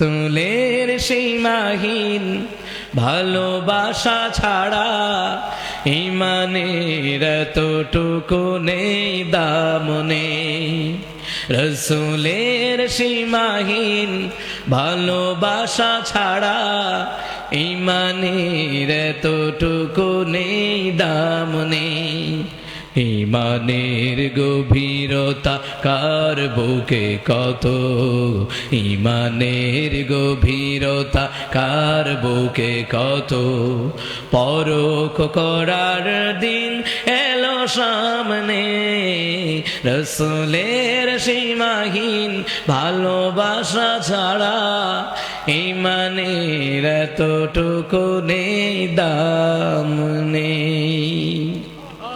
রসুলের সীমাহীন ভালোবাসা ছাড়া ইমানের এতটুকু নেই, দাম নেই। রসুলের সীমাহীন ভালোবাসা ছাড়া ইমানের এতটুকু নেই, দাম নেই। ইমানের গভীরতা কার বুকে কত? ইমানের গভীরতা কার বুকে কত? পরখ করার দিন এলো সামনে, রসুলের সীমাহীন ভালোবাসা ছাড়া ইমানের এতটুকু নেই, দাম নেই।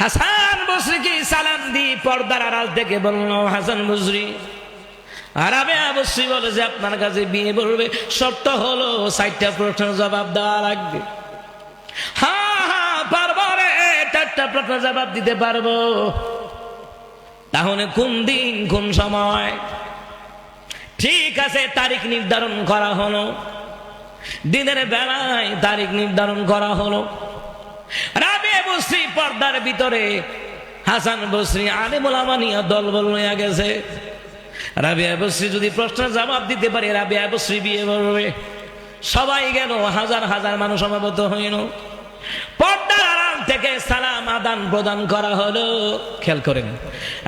হাসান বসরিকে সালাম দি পর্দার আড়াল থেকে বলল হাসান বসরি অবশ্যই বলে যে আপনার কাছে বিয়ে বলবে শর্ত হলো জবাব দেওয়া লাগবে। হ্যাঁ হ্যাঁ পারব রে, চারটা জবাব দিতে পারব। তাহলে কোন দিন, কোন সময়? ঠিক আছে, তারিখ নির্ধারণ করা হলো। দিনের বেলায় তারিখ নির্ধারণ করা হলো। রাবে বসরি পর্দার ভিতরে। হাসান বসরি আলিমুল আমানিয়া দল বল হয়ে গেছে। রাবিয়া বসরি যদি প্রশ্নের জবাব দিতে পারে, রাবিয়া বসরি বিয়ে করবে। সবাই গেল, হাজার হাজার মানুষ সমাবত হইল। পর্দার আড়াল থেকে সালাম আদান প্রদান করা হলো। খেয়াল করেন,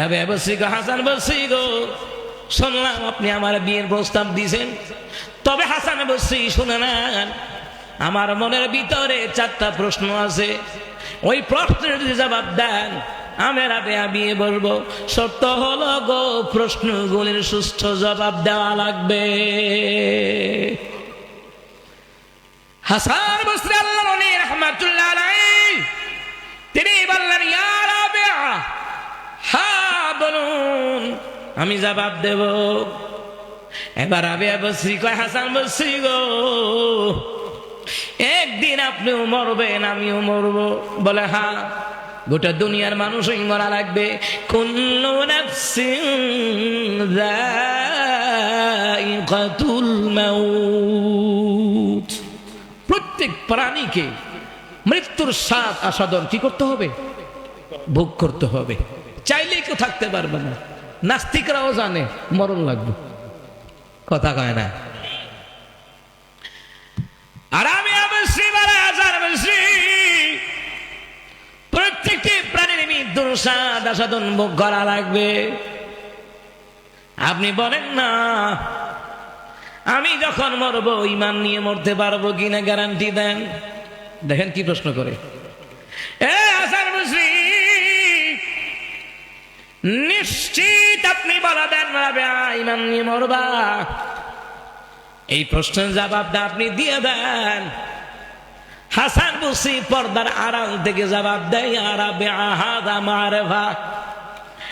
রাবিয়া বসরি গো, হাসান বসরি গো, শুনলাম আপনি আমার বিয়ের প্রস্তাব দিয়েছেন। তবে হাসান বসরি শুনে নেন, আমার মনের ভিতরে চারটা প্রশ্ন আছে। ওই প্রশ্নের যদি জবাব দেন আমি রাবে বিয়ে বলব সত্য হলো গো, প্রশ্নগুলির সুস্থ জবাব দেওয়া লাগবে। হাসান বসরি আল্লাহ রহমাতুল্লাহ তিনি বললেন হ্যাঁ বলুন, আমি জবাব দেব। এবার রাবিয়া বসরি কয়, হাসান বসরি গো একদিন আপনিও মরবেন, আমিও মরব। বলে হ্যাঁ গোটা দুনিয়ার মানুষই মরা লাগবে। প্রত্যেক প্রাণীকে মৃত্যুর স্বাদ আস্বাদন কি করতে হবে? ভোগ করতে হবে। চাইলেই কেউ থাকতে পারবে না। নাস্তিকরাও জানে, মরণ লাগবে। কথা কয় না। আর মৃত্যুর আসাদন ভোগ করা লাগবে। আপনি বলেন না, আমি যখন মরবো ইমান নিয়ে মরতে পারব কিনা গ্যারান্টি দেন? দেখেন কি প্রশ্ন করে। এ হাসান বসরি নিশ্চিত আপনি বলা দেন ইমান নিয়ে মরবা। এই প্রশ্নের জবাবটা আপনি দিয়ে দেন। হাসান বসি পর্দার আড়াল থেকে জবাব দেয় আরাবে আহাদা মারে ভা।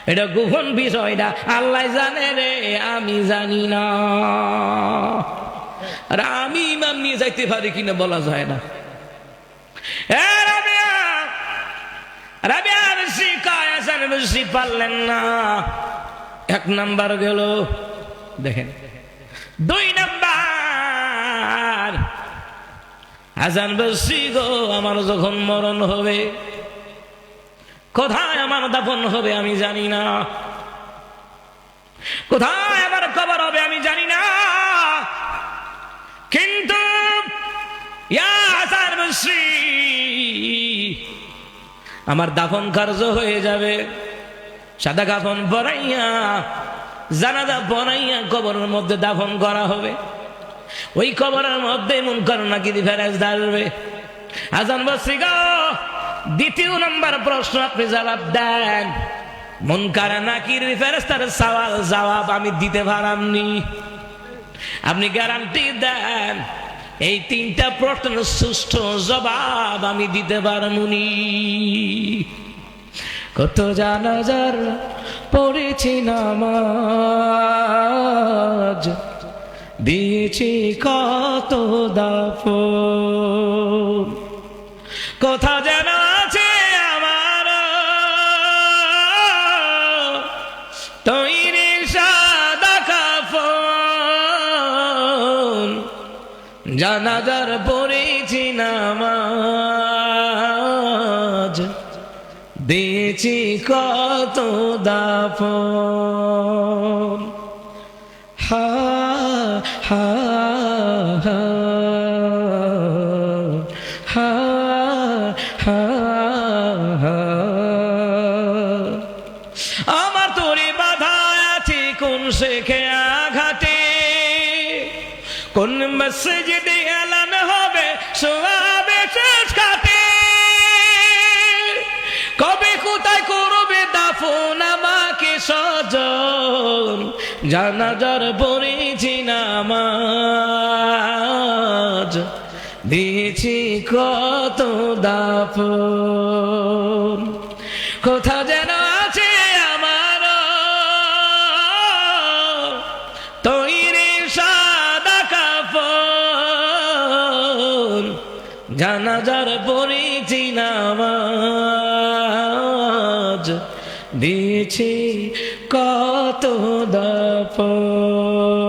এটা গোপন বিষয়টা আল্লাহ জানে রে, আমি জানি না। আর আমি ইমাম নিয়ে যাইতে পারি কিনা বলা যায় না। পারলেন না। এক নাম্বার গেল, দেখেন, দুই নাম্বার হাসান বসি গো, আমার যখন মরণ হবে, কোথায় আমার দাফন হবে আমি জানি না। কোথায় আমার কবর হবে আমি জানি না। কিন্তু আমার দাফন কার্য হয়ে যাবে। সাদা কাফন পরাইয়া, জানাজা বনাইয়া কবরের মধ্যে দাফন করা হবে। ওই কবরের মধ্যে মন করো নাকি ফেরাজ ডালবে আজান বসি গো। দ্বিতীয় নম্বর প্রশ্ন আপনি জবাব দেন। মন কারা নাকির ফেরেস্তার সওয়াল জবাব আমি দিতে পারামনি? আপনি গ্যারান্টি দেন, এই তিনটা প্রশ্নের সুষ্ঠু জবাব আমি দিতে পারমুনি। কত জানাজার পড়েছি নামাজ। দিয়েছি কত দাফ কথা যেন আছে আমার। তৈরি সাদা কাফন। জানাজার পড়েছি নামাজ। দিয়েছি কত দাফন। হা আমার তোরে বাধা আছে কোন শেখে আঘাতে? কোন মসজিদে এলান হবে সোয়াবে শেষ খাতে? জানাজার পড়েছি নামাজ। দিয়েছি কত দাফন। কোথা যেন আছে আমার তৈরি সাদা কাপড়। জানাজার পড়েছি নামাজ। দিয়েছি কত দাফন